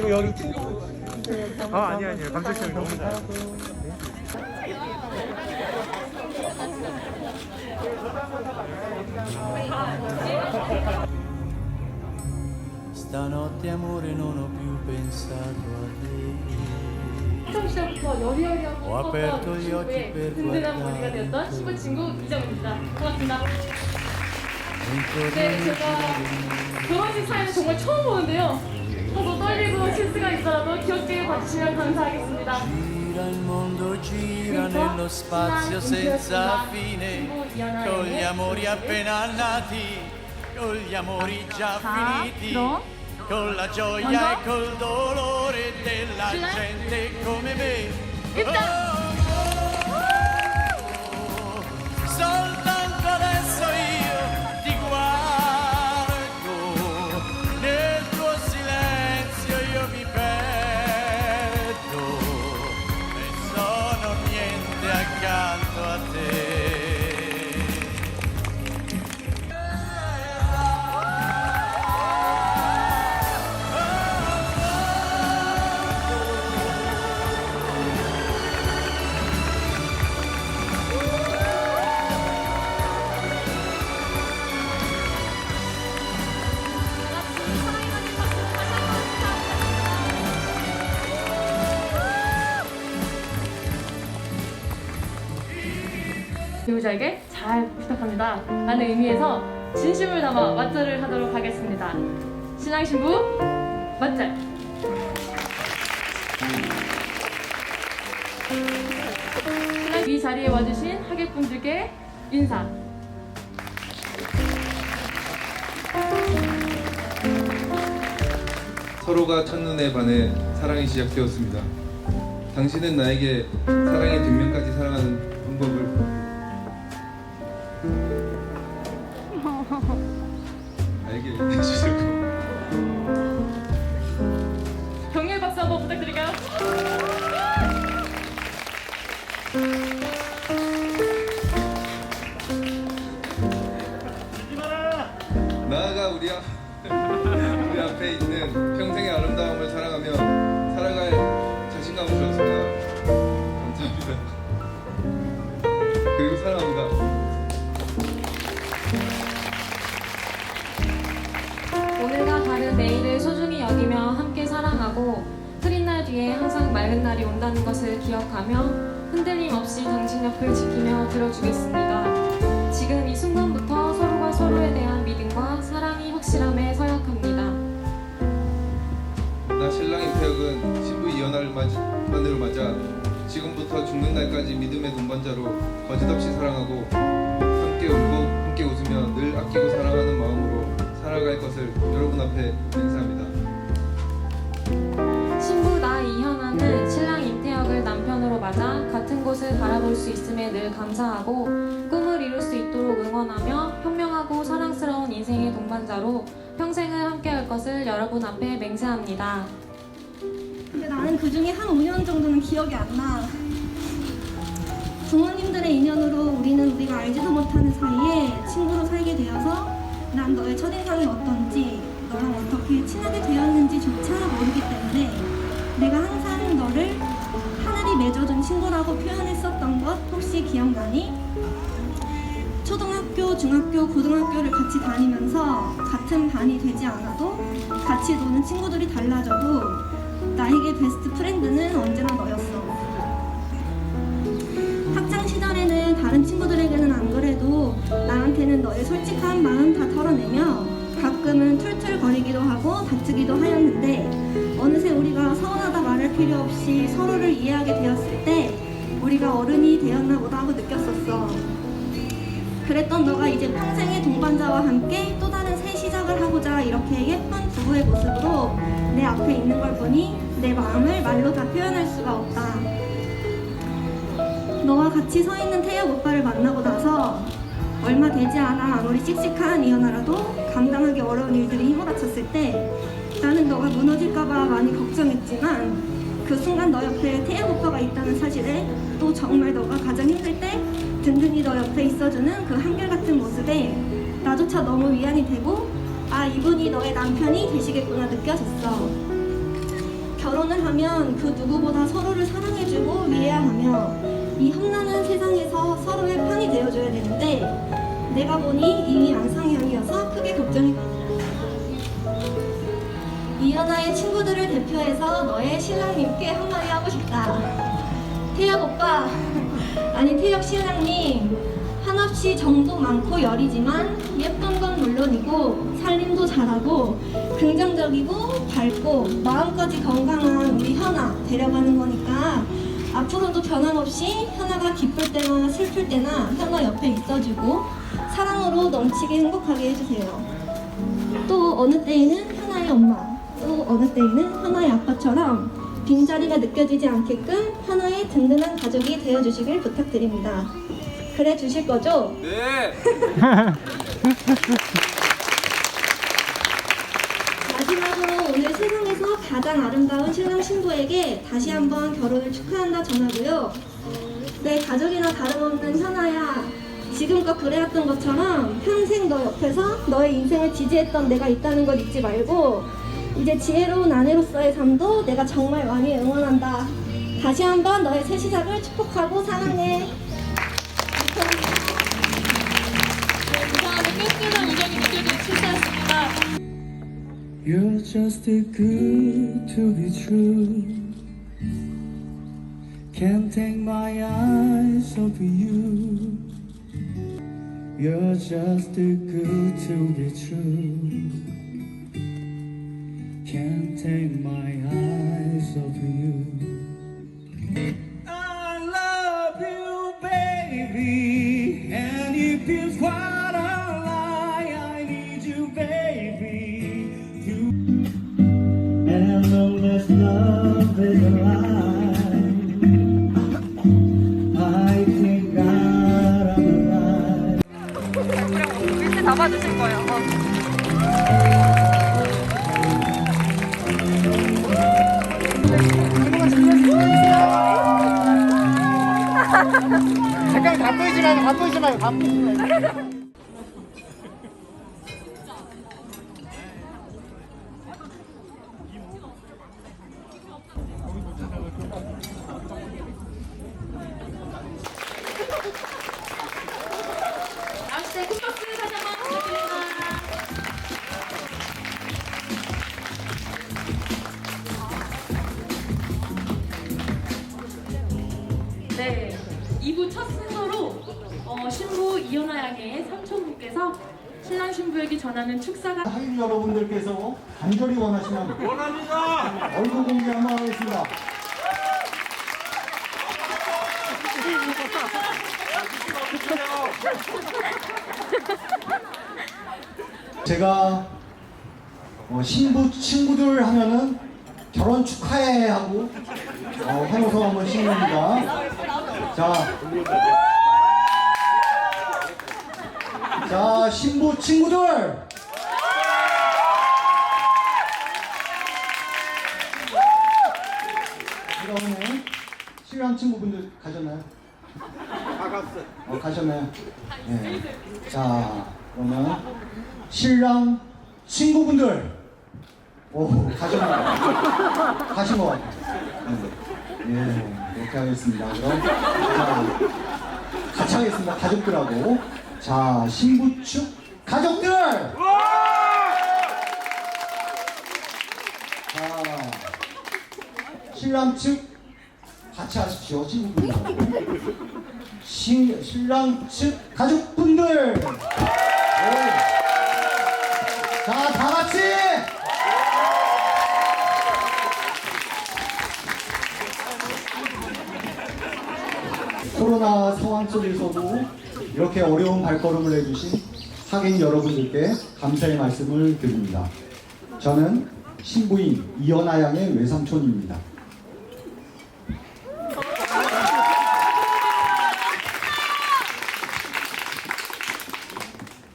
그리고 여기 아 아니 아니요 감독님 씨 너무 잘해요. Stanotte amore non ho più pensato a te 학창 시절부터 여리여리하고 Ho aperto gli occhi 친구의 per 든든한 guardare. 머리가 되었던 시골 친구 이정입니다. 고맙습니다. 네, 제가 결혼식 사연을 정말 처음 보는데요. 떨리고 실수가 있더라도 귀엽게 봐주시면 감사하겠습니다. Gira il mondo, gira nello spazio senza fine Con gli amori appena nati Con gli amori già 자, finiti 그럼 Con la gioia e col dolore della gente come me! Oh, 라는 의미에서 진심을 담아 맞절을 하도록 하겠습니다. 신랑 신부 맞절. 신랑 이 자리에 와주신 하객분들께 인사. 서로가 첫눈에 반해 사랑이 시작되었습니다. 당신은 나에게 사랑의 뒷면까지 우리 앞 우리 앞에 있는 평생의 아름다움을 사랑하며 살아갈 자신감을 주었습니다. 감사합니다. 그리고 사랑합니다. 오늘과 다른 내일을 소중히 여기며 함께 사랑하고 흐린 날 뒤에 항상 맑은 날이 온다는 것을 기억하며 흔들림 없이 당신 옆을 지키며 들어주겠습니다. 지금 이 순간부터 서로가 서로에 대한 믿음과 사랑이 확실함에 서약합니다. 나 신랑 임태혁은 신부 이연아를 맞, 만으로 맞아 지금부터 죽는 날까지 믿음의 동반자로 거짓없이 사랑하고 함께 울고 함께 웃으며 늘 아끼고 사랑하는 마음으로 살아갈 것을 여러분 앞에 맹세합니다. 곳을 바라볼 수 있음에 늘 감사하고 꿈을 이룰 수 있도록 응원하며 현명하고 사랑스러운 인생의 동반자로 평생을 함께할 것을 여러분 앞에 맹세합니다. 근데 나는 그 중에 한 5년 정도는 기억이 안 나. 부모님들의 인연으로 우리는 우리가 알지도 못하는 사이에 친구로 살게 되어서 난 너의 첫인상이 어떤지 너랑 어떻게 친하게 되었는지조차 모르기 때문에 내가 항상 너를 맺어준 친구라고 표현했었던 것 혹시 기억나니? 초등학교, 중학교, 고등학교를 같이 다니면서 같은 반이 되지 않아도 같이 노는 친구들이 달라져도 나에게 베스트 프렌드는 언제나 너였어. 학창 시절에는 다른 친구들에게는 안 그래도 나한테는 너의 솔직한 마음 다 털어내며 가끔은 툴툴거리기도 하고 다투기도 하였는데 어느새 우리가 서운하다 말할 필요 없이 서로를 이해하게 되었을 때 우리가 어른이 되었나 보다 하고 느꼈었어. 그랬던 너가 이제 평생의 동반자와 함께 또 다른 새 시작을 하고자 이렇게 예쁜 부부의 모습으로 내 앞에 있는 걸 보니 내 마음을 말로 다 표현할 수가 없다. 너와 같이 서 있는 태엽 오빠를 만나고 얼마 되지 않아 아무리 씩씩한 이현아라도 감당하기 어려운 일들이 휘몰아쳤을 때 나는 너가 무너질까봐 많이 걱정했지만 그 순간 너 옆에 태엽 오빠가 있다는 사실에 또 정말 너가 가장 힘들 때 든든히 너 옆에 있어주는 그 한결같은 모습에 나조차 너무 위안이 되고 아 이분이 너의 남편이 되시겠구나 느껴졌어. 결혼을 하면 그 누구보다 서로를 사랑해주고 위해야 하며 이 험난한 세상에서 서로의 편이 되어줘야 되는데 내가 보니 이미 안상향이어서 크게 걱정이 많아. 이연아의 친구들을 대표해서 너의 신랑님께 한마디 하고 싶다. 태혁 오빠, 아니 태혁 신랑님, 한없이 정도 많고 열이지만 예쁜 건 물론이고 살림도 잘하고 긍정적이고 밝고 마음까지 건강한 우리 현아 데려가는 거니까 앞으로도 변함없이 현아가 기쁠 때나 슬플 때나 현아 옆에 있어주고 사랑으로 넘치게 행복하게 해주세요. 또 어느 때에는 현아의 엄마, 또 어느 때에는 현아의 아빠처럼 빈자리가 느껴지지 않게끔 현아의 든든한 가족이 되어주시길 부탁드립니다. 그래 주실 거죠? 네. 마지막으로 오늘 세상에서 가장 아름다운 신랑 신부에게 다시 한번 결혼을 축하한다 전하고요. 내 가족이나 다름없는. 지금껏 그래왔던 것처럼 평생 너 옆에서 너의 인생을 지지했던 내가 있다는 걸 잊지 말고 이제 지혜로운 아내로서의 삶도 내가 정말 많이 응원한다. 다시 한번 너의 새 시작을 축복하고 사랑해. 이상하게 끈끈한 우정이 느껴지는 축사였습니다. You're just too good to be true. Can't take my eyes off you. You're just too good to be true. Can't take my eyes off you. I love you, baby, and if it's quite 전하는 축사가 하인 여러분들께서 간절히 원하시면 원합니다. 얼굴 공개 한번 하겠습니다. 제가 어, 신부 친구들 하면은 결혼 축하해 하고 어, 환호성 한번 신습니다. 자, 자 신부 친구들. 그러면 신랑 친구분들 가셨나요? 다 갔어요. 어, 가셨나요? 네. 자, 그러면 신랑 친구분들. 오, 가셨나요? 가신 것 같아요. 네. 예, 이렇게 하겠습니다. 그럼, 자, 같이 하겠습니다. 가족들하고. 자, 신부 측 가족들! 자, 신랑 측 같이 하십시오, 친구분들. 신, 신랑 측 가족분들! 네. 자, 다 같이! 코로나 상황 속에서도 이렇게 어려운 발걸음을 해주신 하객 여러분들께 감사의 말씀을 드립니다. 저는 신부인 이연아 양의 외삼촌입니다.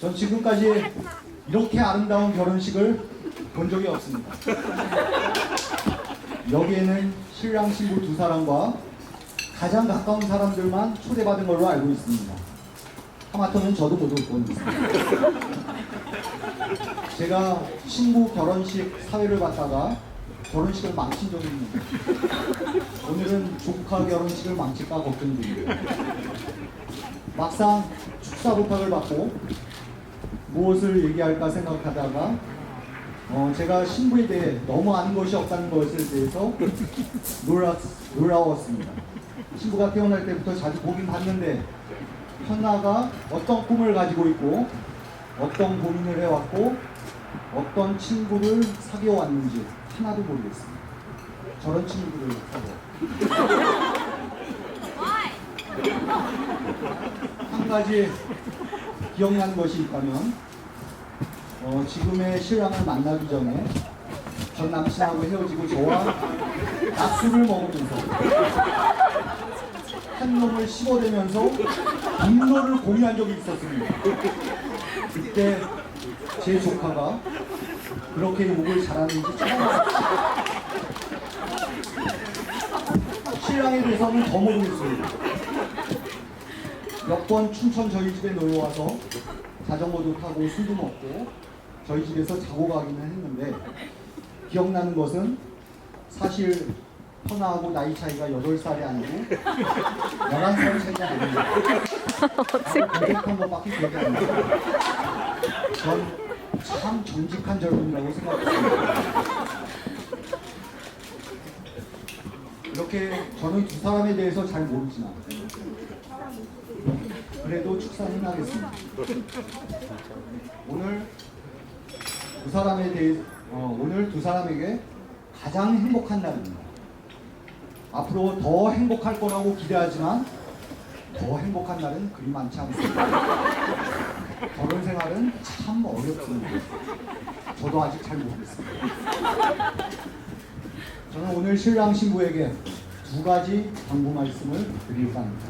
전 지금까지 이렇게 아름다운 결혼식을 본 적이 없습니다. 여기에는 신랑 신부 두 사람과 가장 가까운 사람들만 초대받은 걸로 알고 있습니다. 하마터면 저도 못올 뻔했습니다. 제가 친구 결혼식 사회를 봤다가 결혼식을 망친 적이 있는데 오늘은 조카 결혼식을 망칠까 걱정 중입니다. 막상 축사 부탁을 받고 무엇을 얘기할까 생각하다가 어, 제가 신부에 대해 너무 아는 것이 없다는 것에 대해서 놀라, 놀라웠습니다. 신부가 태어날 때부터 자주 보긴 봤는데 현아가 어떤 꿈을 가지고 있고 어떤 고민을 해왔고 어떤 친구를 사귀어 왔는지 하나도 모르겠습니다. 저런 친구들을 사귀어. 한 가지 기억나는 것이 있다면 어, 지금의 신랑을 만나기 전에 전 남친하고 헤어지고 저와 약수를 먹으면서 한 놈을 씹어대면서 분노를 공유한 적이 있었습니다. 그때 제 조카가 그렇게 욕을 잘하는지 알았어요. 신랑에 대해서는 더 모르겠습니다. 몇 번 춘천 저희 집에 놀러 와서 자전거도 타고 술도 먹고 저희 집에서 자고 가기는 했는데 기억나는 것은 사실 현아하고 나이 차이가 8살이 아니고 11살 차이가 됩니다. 고백한 것밖에 기억이 안 나요. 전참 정직한 젊은이라고 생각했습니다. 이렇게 저는 두 사람에 대해서 잘 모르지만 그래도 축사는 하겠습니다. 오늘 두 사람에 대해 어, 오늘 두 사람에게 가장 행복한 날입니다. 앞으로 더 행복할 거라고 기대하지만 더 행복한 날은 그리 많지 않습니다. 결혼 생활은 참 어렵습니다. 저도 아직 잘 모르겠습니다. 저는 오늘 신랑 신부에게 두 가지 당부 말씀을 드릴까 합니다.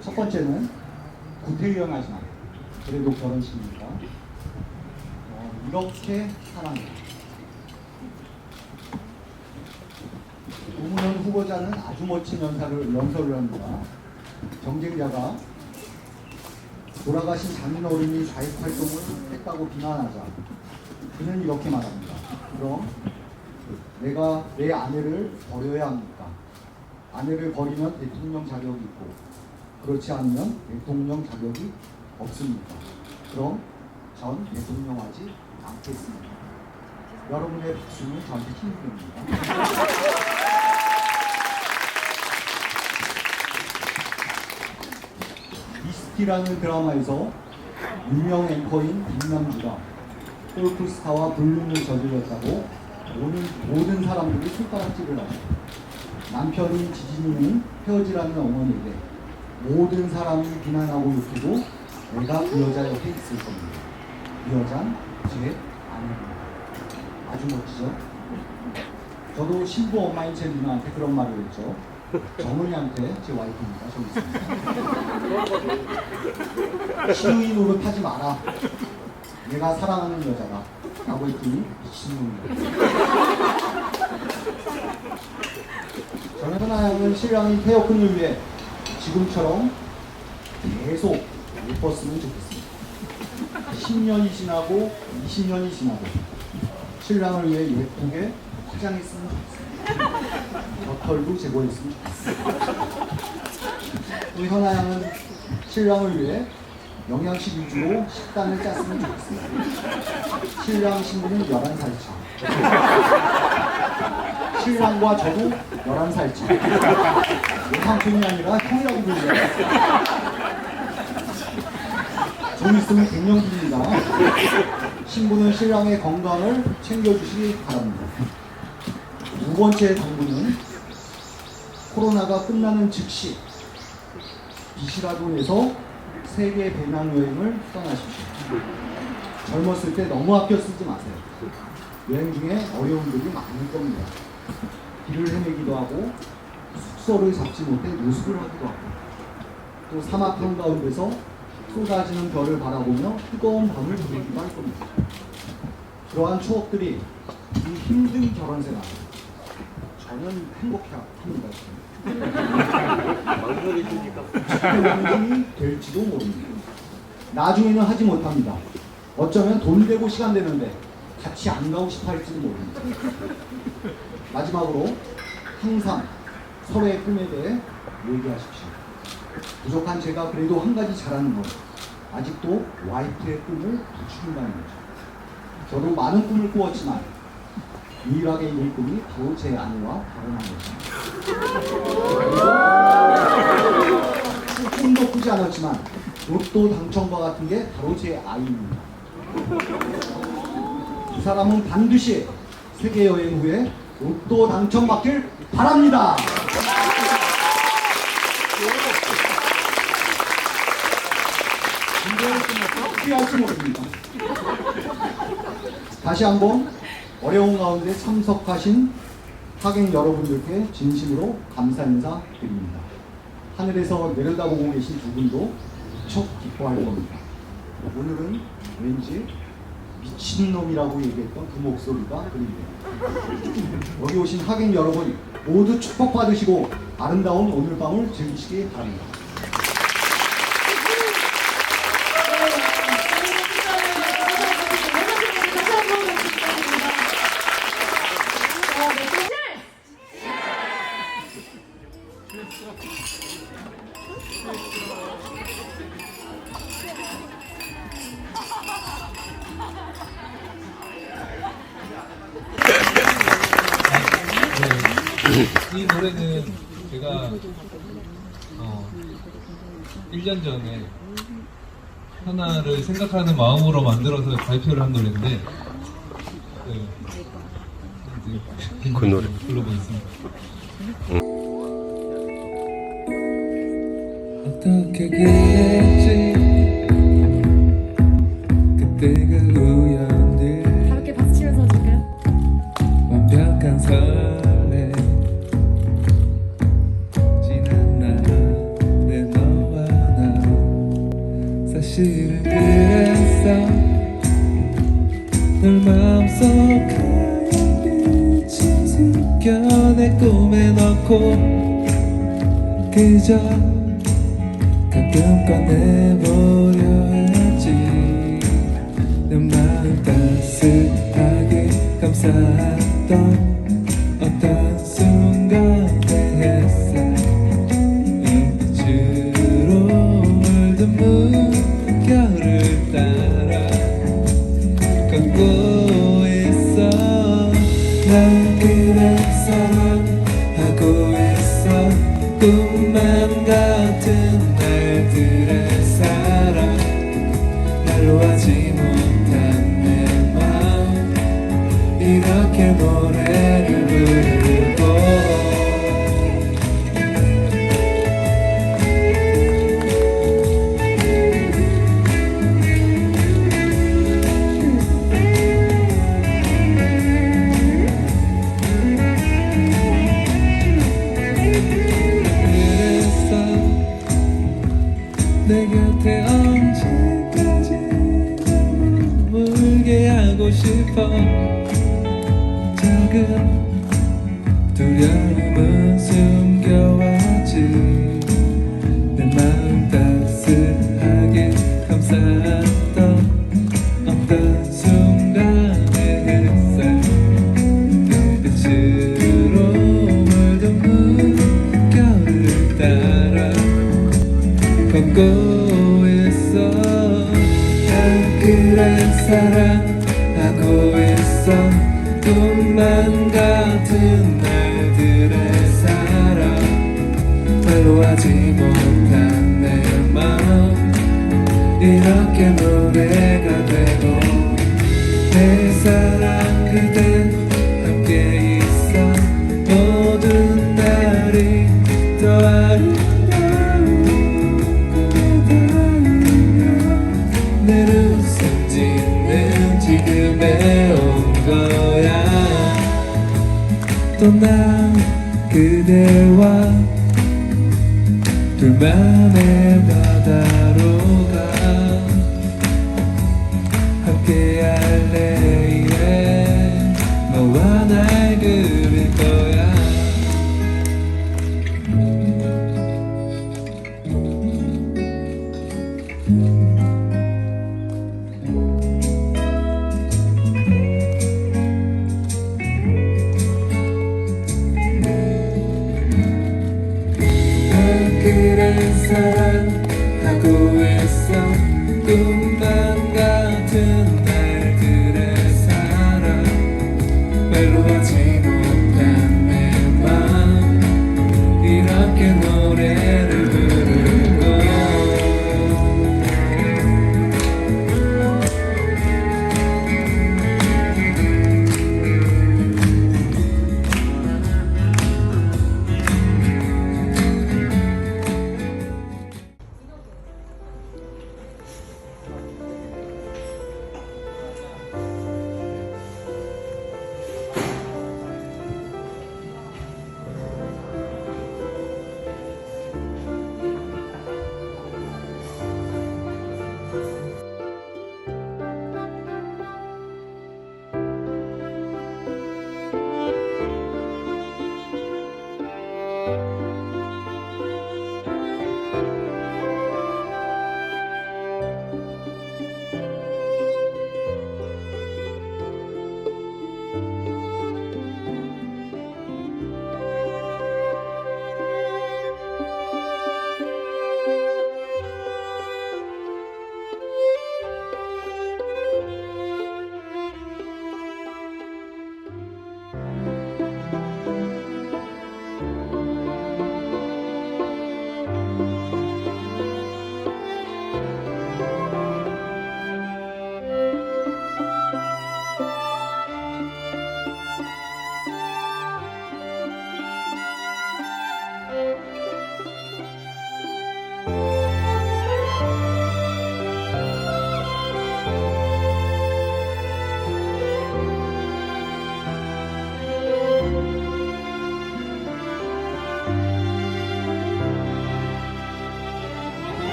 첫 번째는 구태의연하지만 그래도 결혼식이니까 어, 이렇게 사랑해. 노무현 후보자는 아주 멋진 연설을, 연설을 합니다. 경쟁자가 돌아가신 장인 어른이 좌익 활동을 했다고 비난하자 그는 이렇게 말합니다. 그럼 내가 내 아내를 버려야 합니까? 아내를 버리면 대통령 자격이 있고 그렇지 않으면 대통령 자격이 없습니다. 그럼 전 대통령 하지 않겠습니다. 여러분의 박수는 저한테 힘이 됩니다. 미스티라는 드라마에서 유명 앵커인 김남주가 골프스타와 불륜을 저질렀다고 모든, 모든 사람들이 손가락질을 하죠. 남편인 지진이는 헤어지라는 어머니에게 모든 사람이 비난하고 욕해도 내가 그 여자 옆에 있을 겁니다. 이 여잔 제 아내입니다. 아주 멋지죠? 저도 신부 엄마인 제 누나한테 그런 말을 했죠. 정은이한테 제 와이프입니다. 있습니다. 시누이 노릇하지 마라. 내가 사랑하는 여자다. 라고 했더니 미친놈이다. 저는 하나양은 신랑이 태어큰을 위해 지금처럼 계속 예뻤으면 좋겠습니다. 10년이 지나고 20년이 지나고 신랑을 위해 예쁘게 화장했으면 좋겠습니다. 겉털도 제거했으면 좋겠습니다. 우리 현아양은 신랑을 위해 영양식 위주로 식단을 짰으면 좋겠습니다. 신랑 신부는 11살 차. 신랑과 저도 11살 차. 삼촌이 아니라 형이라고 불려요. 좀 있으면 갱년기입니다. 신부는 신랑의 건강을 챙겨주시기 바랍니다. 두 번째 당부는 코로나가 끝나는 즉시 빚이라도 내서 세계 배낭 여행을 떠나십시오. 젊었을 때 너무 아껴 쓰지 마세요. 여행 중에 어려움들이 많을 겁니다. 길을 헤매기도 하고 숙소를 잡지 못해 노숙을 하기도 하고 또 사막 한가운데서 쏟아지는 별을 바라보며 뜨거운 밤을 보내기도 할 겁니다. 그러한 추억들이 이 힘든 결혼 생활 저는 행복해 합니다. 힘이 될지도 모릅니다. 나중에는 하지 못합니다. 어쩌면 돈 되고 시간 되는데 같이 안 가고 싶어 할지도 모릅니다. 마지막으로 항상 서로의 꿈에 대해 얘기하십시오. 부족한 제가 그래도 한 가지 잘하는 건 아직도 와이프의 꿈을 부추긴다는 거죠. 저도 많은 꿈을 꾸었지만 유일하게 꿈이 바로 제 아내와 결혼한 거죠. 꿈도 꾸지 않았지만 로또 당첨과 같은 게 바로 제 아이입니다. 두 사람은 반드시 세계 여행 후에 로또 당첨받길 바랍니다. 어떻게 할지 모릅니다. 다시 한번 어려운 가운데 참석하신 하객 여러분들께 진심으로 감사 인사 드립니다. 하늘에서 내려다보고 계신 두 분도 무척 기뻐할 겁니다. 오늘은 왠지 미친놈이라고 얘기했던 그 목소리가 들립니다. 여기 오신 하객 여러분 모두 축복받으시고 아름다운 오늘 밤을 즐기시기 바랍니다. 이 노래는 제가 어, 1년 전에 하나를 생각하는 마음으로 만들어서 발표를 한 노래인데 그, 그 노래. 불러보겠습니다. 어떻게 그랬 하얀 빛을 숨겨 내 꿈에 넣고 그저 가끔 꺼내보려 했지. 내 마음 따스하게 감쌌던 이렇게 노래 지금에 온 거야. 또 난 그대와 둘만의 바다